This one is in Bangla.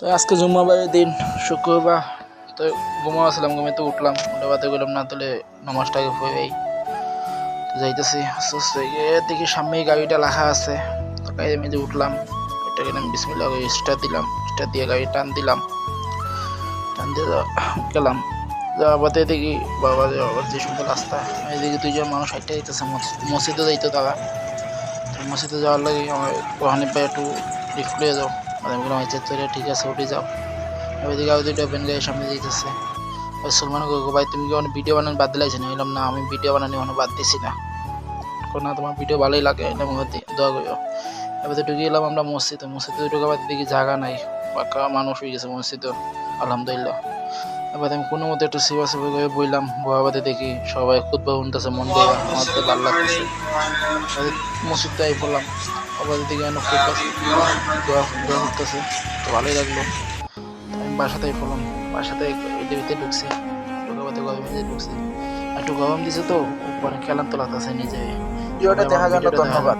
তো আজকে জুম্মাবারের দিন, শুক্রবার। তো ঘুমাওয়াছিলাম ঘুমে তো উঠলাম। উঠে বাতে গেলাম না, তাহলে নামাজটাকে তো যাইতেছি। আস্তে আস্তে দেখি সামনেই গাড়িটা লেখা আছে। তো গাড়ি মেঝে উঠলাম। ওইটাকে আমি বিসমিল্লা করে স্টার্ট দিলাম। স্টার্ট দিয়ে গাড়ি টান দিলাম। টান দিয়ে যা- গেলাম। যাওয়ার পথে দেখি বাবা যে, বাবার যে সুন্দর রাস্তা, এদিকে দুইজন মানুষ হাইটে যাইতেছে। মস- মসজিদে যাইতো তারা। মসজিদে যাওয়ার লাগে আমার ওখানে ভাই একটু লিয়ে যাও। আমি বললাম আচ্ছা ঠিক আছে, উঠে যাও। ওইদিকে ওই দুটো ওপেন সামনে দিতেছে। ওই সলমান গো ভাই, তুমি কি অনেক ভিডিও বানানো বাদ দিলাইছে? না বললাম, না, আমি ভিডিও বানানি অনেক বাদ দিছি না। না, তোমার ভিডিও ভালোই লাগে, এটা মধ্যে দোয়া করিও। এবার তো ঢুকে এলাম আমরা মসজিদে। মসজিদে ঢুকে দেখি জায়গা নাই, পাকা মানুষ হয়ে গেছে মসজিদে, আলহামদুলিল্লাহ। এবার আমি কোনো মতো একটু সেবা সেবা করে বইলাম বহাবাদে দেখি সবাই খুদ্া উনতেছে মন দিয়ে আমার তো ভালো লাগতেছে। এবার মসজিদে আই পড়লাম আবার দিকে অনেক খুব দোয়া দোয়া করতেছে তো ভালোই লাগল। আমি বাসাতেই পড়লাম বাসাতে ভিতরে ঢুকছি ঢুকাবাতে গরম দিয়ে ঢুকছি। একটু গরম দিছে তো উপরে খেলার তো লাগতেছে নিজে ভিডিওটা দেখার জন্য ধন্যবাদ